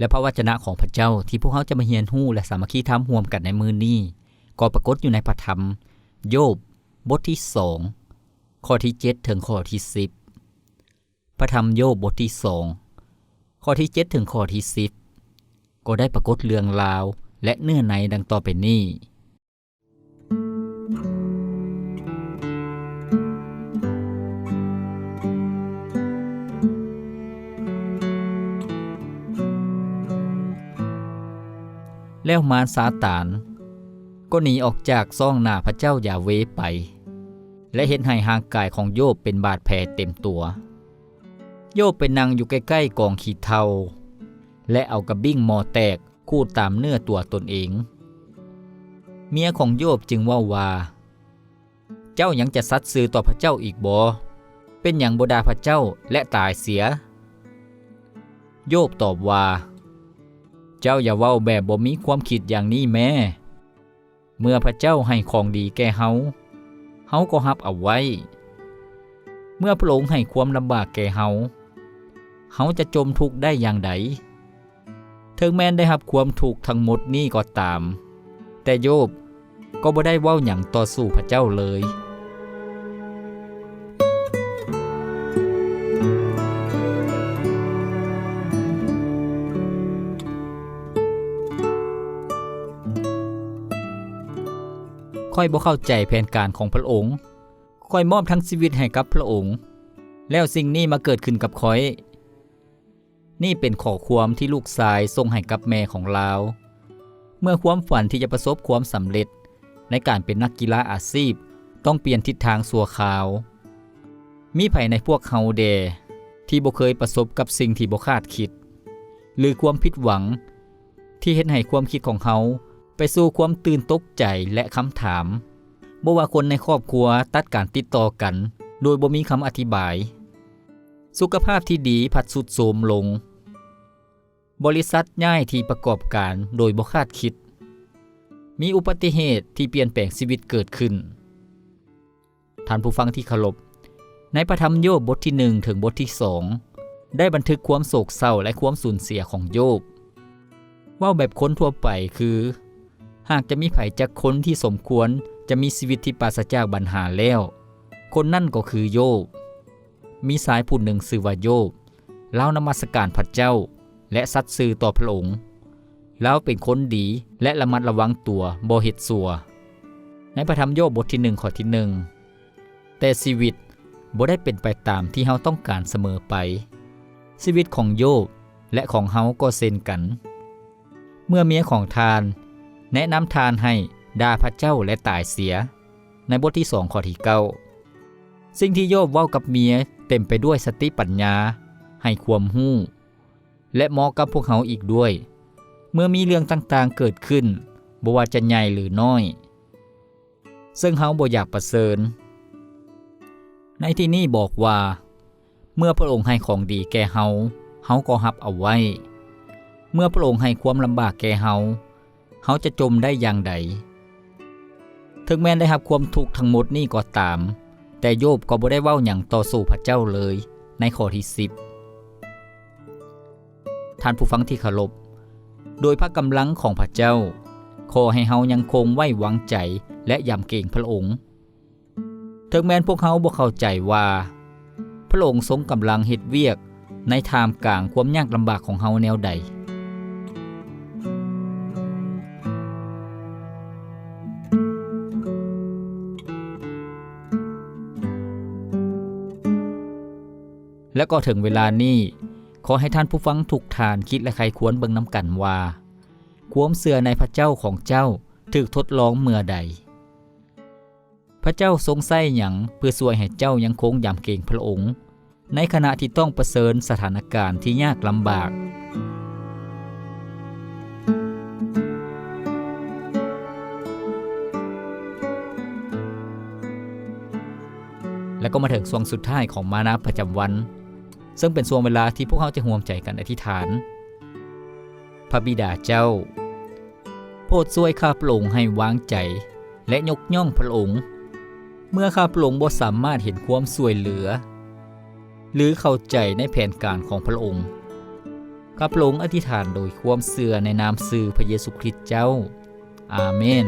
และพระวจนะของพระเจ้าที่พวกเขาจะมาเฮียนหู้และสามัคคีทำห่วมกันในมือนี้ ก็ปรากฏอยู่ในพระธรรม โยบบทที่สองข้อที่7ถึงข้อที่10 พระธรรมโยบบทที่สองข้อที่7ถึงข้อที่10 ก็ได้ปรากฏเรื่องราวและเนื้อในดังต่อไปนี้ แล้วมารซาตาน ก็หนีออกจากซ่องหน้าพระเจ้ายาเวไป และเห็นให้ห่างกายของโยบเป็นบาดแผลเต็มตัว โยบเป็นนางอยู่ใกล้ๆกองขี้เทา และเอากระบิ้งมอแตกคูดตามเนื้อตัวตนเอง เมียของโยบจึงว่าว่า เจ้ายังจะซัดซื้อต่อพระเจ้าอีกบ่เป็นอย่างบดาพระเจ้าและตายเสีย โยบตอบว่า เจ้าอย่าเว้าแบบบ่มีความคิดอย่างนี้แม่ เมื่อพระเจ้าให้ของดีแก่เฮา เฮาก็รับเอาไว้ เมื่อพระองค์ให้ความลำบากแก่เฮา เฮาจะจมทุกข์ได้อย่างใดถึงแม้นได้รับความทุกข์ทั้งหมดนี้ก็ตาม แต่โยบก็บ่ได้เว้าหยังต่อสู้พระเจ้าเลย ค่อยบ่เข้าใจแผนการของพระองค์ค่อยมอบทั้งชีวิตให้กับพระองค์ แล้วสิ่งนี้มาเกิดขึ้นกับค่อย นี่เป็นข้อความที่ลูกชายส่งให้กับแม่ของลาว เมื่อความฝันที่จะประสบความสำเร็จในการเป็นนักกีฬาอาชีพต้องเปลี่ยนทิศทางสัวขาว มีไผในพวกเฮาแดที่บ่เคยประสบกับสิ่งที่บ่คาดคิด หรือความผิดหวังที่เฮ็ดให้ความคิดของเฮา ไปสู่ความตื่นตกใจและคำถามบ่ว่าคนในครอบครัวตัดการติดต่อกัน โดยบ่มีคำอธิบาย สุขภาพที่ดีผัดสุดโทมลง บริษัทย้ายที่ประกอบการโดยบ่คาดคิด มีอุบัติเหตุที่เปลี่ยนแปลงชีวิตเกิดขึ้น ท่านผู้ฟังที่เคารพในพระธรรมโยบบทที่ 1 ถึงบทที่ 2 ได้บันทึกความโศกเศร้าและความสูญเสียของโยบว่าแบบคนทั่วไปคือ หากจะมีไผจากคนที่สมควรจะมีชีวิตที่ปราศจากปัญหาแล้ว คนนั่นก็คือโยบ มีสายผู้หนึ่งชื่อว่าโยบเล่านมัสการพระเจ้า และสัตย์ซื่อต่อพระองค์แล้วเป็นคนดีและระมัดระวังตัวบ่เฮ็ดสัว ในพระธรรมโยบบทที่หนึ่งข้อที่หนึ่งแต่ชีวิตบ่ได้เป็นไปตามที่เฮาต้องการเสมอไป ชีวิตของโยบและของเฮาก็เช่นกัน เมื่อเมียของทาน แนะนำทานให้ด่าพระเจ้าและตายเสีย ในบทที่สองข้อที่เก้าสิ่งที่โยบเว้ากับเมียเต็มไปด้วยสติปัญญา ให้ความหู้ และเหมาะกับพวกเขาอีกด้วย เมื่อมีเรื่องต่างๆเกิดขึ้นบ่ว่าจะใหญ่หรือน้อย ซึ่งเฮาบ่อยากประเสริญ ในที่นี้บอกว่า เมื่อพระองค์ให้ของดีแก่เฮาเฮาก็รับเอาไว้ เมื่อพระองค์ให้ความลำบากแก่เฮา เฮาจะจมได้อย่างใด ถึงแม้นได้รับความทุกข์ทั้งหมดนี่ก็ตาม แต่โยบก็บ่ได้เว้าหยังต่อสู้พระเจ้าเลยในข้อที่ 10 ท่านผู้ฟังที่เคารพ โดยพระกำลังของพระเจ้า ขอให้เฮายังคงไว้วางใจและยำเกรงพระองค์ ถึงแม้นพวกเฮาบ่เข้าใจว่า พระองค์ทรงกำลังเฮ็ดเวียกในทามกลางความยากลำบากของเฮาแนวใด ก็ถึงเวลานี้ขอให้ท่านผู้ฟังถูกทานคิดและใครควรเบิ่งน้ำกันว่า ความเสื่อในพระเจ้าของเจ้าถึกทดลองเมื่อใด พระเจ้าทรงไส้หยังเพื่อสวยให้เจ้ายังคงยำเก่งพระองค์ ในขณะที่ต้องประเสริญสถานการณ์ที่ยากลำบากและก็มาถึงส่วงสุดท้ายของมานะประจำวัน ซึ่งเป็นช่วงเวลาที่พวกเราจะห่วมใจกันอธิษฐาน พระบิดาเจ้า โปรดช่วยข้าพระองค์ให้วางใจ และยกย่องพระองค์ เมื่อข้าพระองค์บ่สามารถเห็นความสวยเหลือ หรือเข้าใจในแผนการของพระองค์ข้าพระองค์อธิษฐานโดยความเสื่อในนามสื่อพระเยซูคริสต์เจ้า อาเมน